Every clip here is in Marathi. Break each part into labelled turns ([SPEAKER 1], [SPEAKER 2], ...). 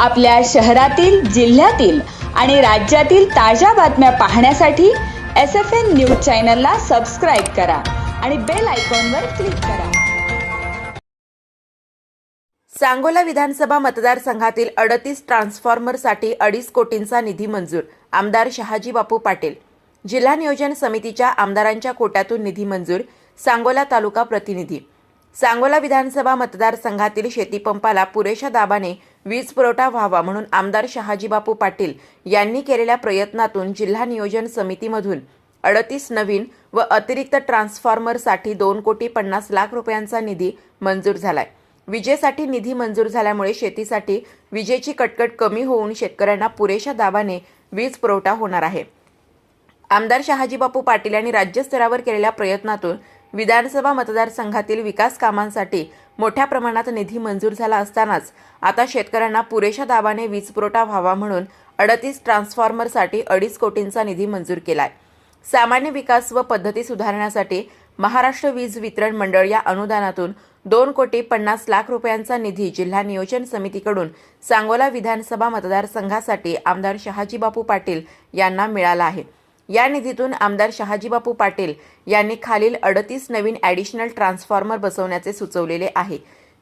[SPEAKER 1] आपल्या शहरातील जिल्ह्यातील आणि राज्यातील ताज्या बातम्या पाहण्यासाठी एस एफ एन न्यूज चॅनलला सबस्क्राईब करा आणि बेल आयकॉनवर क्लिक करा.
[SPEAKER 2] सांगोला विधानसभा मतदारसंघातील अडतीस ट्रान्सफॉर्मरसाठी अडीच कोटींचा निधी मंजूर आमदार शहाजी बापू पाटील. जिल्हा नियोजन समितीच्या आमदारांच्या कोट्यातून निधी मंजूर सांगोला तालुका प्रतिनिधी. सांगोला विधानसभा मतदारसंघातील शेतीपंपाला पुरेशा दाबाने वीज पुरवठा व्हावा म्हणून आमदार शहाजीबापू पाटील यांनी केलेल्या प्रयत्नातून जिल्हा नियोजन समितीमधून अडतीस नवीन व अतिरिक्त ट्रान्सफॉर्मरसाठी दोन कोटी पन्नास लाख रुपयांचा निधी मंजूर झालाय. विजेसाठी निधी मंजूर झाल्यामुळे शेतीसाठी विजेची कटकट कमी होऊन शेतकऱ्यांना पुरेशा दाबाने वीज पुरवठा होणार आहे. आमदार शहाजीबापू पाटील यांनी राज्यस्तरावर केलेल्या प्रयत्नातून विधानसभा मतदारसंघातील विकास कामांसाठी मोठ्या प्रमाणात निधी मंजूर झाला असतानाच आता शेतकऱ्यांना पुरेशा दाबाने वीज पुरवठा व्हावा म्हणून अडतीस ट्रान्सफॉर्मरसाठी अडीच कोटींचा निधी मंजूर केलाय. सामान्य विकास व पद्धती सुधारण्यासाठी महाराष्ट्र वीज वितरण मंडळ या अनुदानातून दोन कोटी पन्नास लाख रुपयांचा निधी जिल्हा नियोजन समितीकडून सांगोला विधानसभा मतदारसंघासाठी आमदार शहाजीबापू पाटील यांना मिळाला आहे. या निधीतून आमदार शहाजीबापू पाटील यांनी खालील अडतीस नवीन ॲडिशनल ट्रान्सफॉर्मर बसवण्याचे सुचवलेले आहे.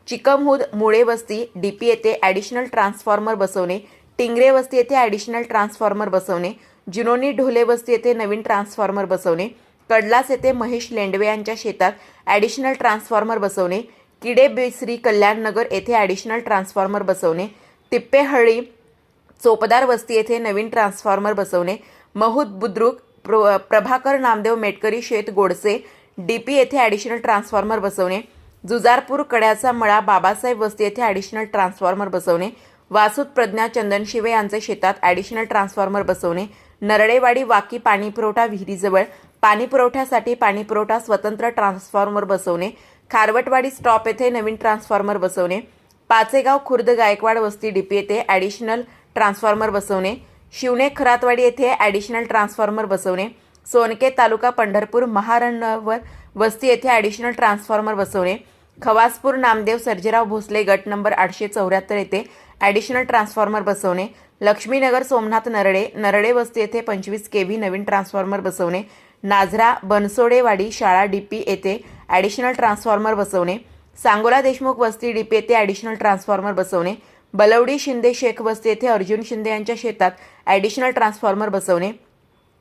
[SPEAKER 2] चिकमहूद मुळे वस्ती डीपी येथे ॲडिशनल ट्रान्सफॉर्मर बसवणे टिंगरे वस्ती येथे ॲडिशनल ट्रान्सफॉर्मर बसवणे जिनोनी ढोले वस्ती येथे नवीन ट्रान्सफॉर्मर बसवणे कडलास येथे महेश लेंडवे यांच्या शेतात ॲडिशनल ट्रान्सफॉर्मर बसवणे किडे बेसरी कल्याणनगर येथे ॲडिशनल ट्रान्सफॉर्मर बसवणे तिप्पेहळ्ळी चोपदार वस्ती येथे नवीन ट्रान्सफॉर्मर बसवणे महूद बुद्रुक प्र प्रभाकर नामदेव मेटकरी शेत गोडसे डी पी येथे ॲडिशनल ट्रान्सफॉर्मर बसवणे. जुजारपूर कड्याचा मळा बाबासाहेब वस्ती येथे ॲडिशनल ट्रान्सफॉर्मर बसवणे. वासूद प्रज्ञा चंदन शिवे यांचे शेतात ॲडिशनल ट्रान्सफॉर्मर बसवणे. नरडेवाडी वाकी पाणीपुरवठा विहिरीजवळ पाणीपुरवठ्यासाठी पाणीपुरवठा स्वतंत्र ट्रान्सफॉर्मर बसवणे. खारवटवाडी स्टॉप येथे नवीन ट्रान्सफॉर्मर बसवणे. पाचेगाव खुर्द गायकवाड वस्ती डीपी येथे ॲडिशनल ट्रान्सफॉर्मर बसवणे. शिवणे खरातवाडी येथे ॲडिशनल ट्रान्सफॉर्मर बसवणे. सोनके तालुका पंढरपूर महारणवर वस्ती येथे ॲडिशनल ट्रान्सफॉर्मर बसवणे. खवासपूर नामदेव सर्जेराव भोसले गट नंबर आठशे चौऱ्याहत्तर येथे ॲडिशनल ट्रान्सफॉर्मर बसवणे. लक्ष्मीनगर सोमनाथ नरडे नरडे वस्ती येथे पंचवीस के व्ही नवीन ट्रान्सफॉर्मर बसवणे. नाझरा बनसोडेवाडी शाळा डी पी येथे ॲडिशनल ट्रान्सफॉर्मर बसवणे. सांगोला देशमुख वस्ती डी पी येथे ॲडिशनल ट्रान्सफॉर्मर बसवणे. बलवडी शिंदे शेख वस्ती येथे अर्जुन शिंदे यांच्या शेतात ॲडिशनल ट्रान्सफॉर्मर बसवणे.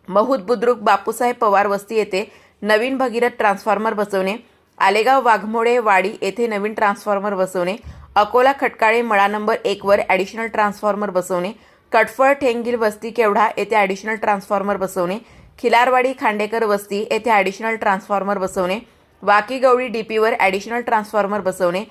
[SPEAKER 2] महूद बुद्रुक बापूसाहेब पवार वस्ती येथे नवीन भगीरथ ट्रान्सफॉर्मर बसवणे. आलेगाव वाघमोडे वाडी येथे नवीन ट्रान्सफॉर्मर बसवणे. अकोला खटकाळे मळा नंबर एकवर ॲडिशनल ट्रान्सफॉर्मर बसवणे. कटफळ ठेंगिल वस्ती केवढा येथे ॲडिशनल ट्रान्सफॉर्मर बसवणे. खिलारवाडी खांडेकर वस्ती येथे ॲडिशनल ट्रान्सफॉर्मर बसवणे. वाकीगवळी डीपीवर ॲडिशनल ट्रान्सफॉर्मर बसवणे.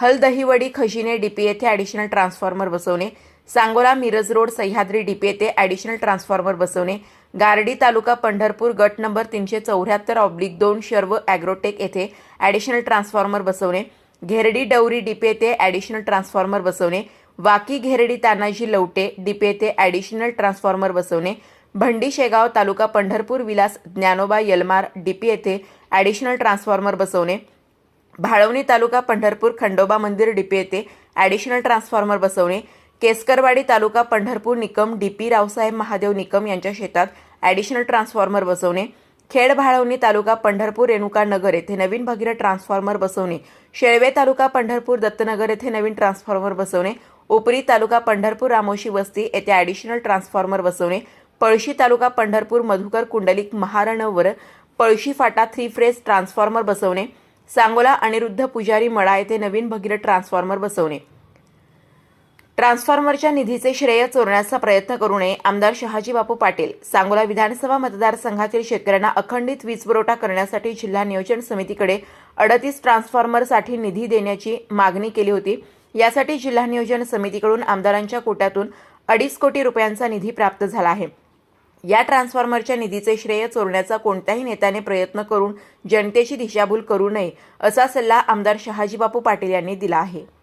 [SPEAKER 2] हलदहीवडी खजिने डीपी येथे ॲडिशनल ट्रान्सफॉर्मर बसवणे. सांगोला मिरज रोड सह्याद्री डीपी येथे ॲडिशनल ट्रान्सफॉर्मर बसवणे. गारडी तालुका पंढरपूर गट नंबर तीनशे चौऱ्याहत्तर ऑब्लिक दोन शर्व ॲग्रोटेक येथे ॲडिशनल ट्रान्सफॉर्मर बसवणे. घेरडी डवरी डीपी येथे ॲडिशनल ट्रान्सफॉर्मर बसवणे. वाकी घेरडी तानाजी लवटे डीपी येथे ॲडिशनल ट्रान्सफॉर्मर बसवणे. भंडी शेगाव तालुका पंढरपूर विलास ज्ञानोबा यलमार डीपी येथे ॲडिशनल ट्रान्सफॉर्मर बसवणे. भाळवणी तालुका पंढरपूर खंडोबा मंदिर डीपी येथे ॲडिशनल ट्रान्सफॉर्मर बसवणे. केसकरवाडी तालुका पंढरपूर निकम डीपी रावसाहेब महादेव निकम यांच्या शेतात ॲडिशनल ट्रान्सफॉर्मर बसवणे. खेड भाळवणी तालुका पंढरपूर रेणुका नगर येथे नवीन भगीरथ ट्रान्सफॉर्मर बसवणे. शेळवे तालुका पंढरपूर दत्तनगर येथे नवीन ट्रान्सफॉर्मर बसवणे. उपरी तालुका पंढरपूर रामोशी वस्ती येथे ॲडिशनल ट्रान्सफॉर्मर बसवणे. पळशी तालुका पंढरपूर मधुकर कुंडलिक महारणवर पळशी फाटा थ्री फ्रेस ट्रान्सफॉर्मर बसवणे. सांगोला अनिरुद्ध पुजारी मळा येथे नवीन भगीरथ ट्रान्सफॉर्मर बसवणे. ट्रान्सफॉर्मरच्या निधीचे श्रेय चोरण्याचा प्रयत्न करू नये आमदार शहाजी बापू पाटील. सांगोला विधानसभा मतदारसंघातील शेतकऱ्यांना अखंडित वीज पुरवठा करण्यासाठी जिल्हा नियोजन समितीकडे अडतीस ट्रान्सफॉर्मरसाठी निधी देण्याची मागणी केली होती. यासाठी जिल्हा नियोजन समितीकडून आमदारांच्या कोट्यातून अडीच कोटी रुपयांचा निधी प्राप्त झाला आहे. या ट्रान्सफॉर्मरच्या निधीचे श्रेय चोरण्याचा कोणत्याही नेत्याने प्रयत्न करून जनतेची दिशाभूल करू नये असा सल्ला आमदार शहाजीबापू पाटील यांनी दिला आहे.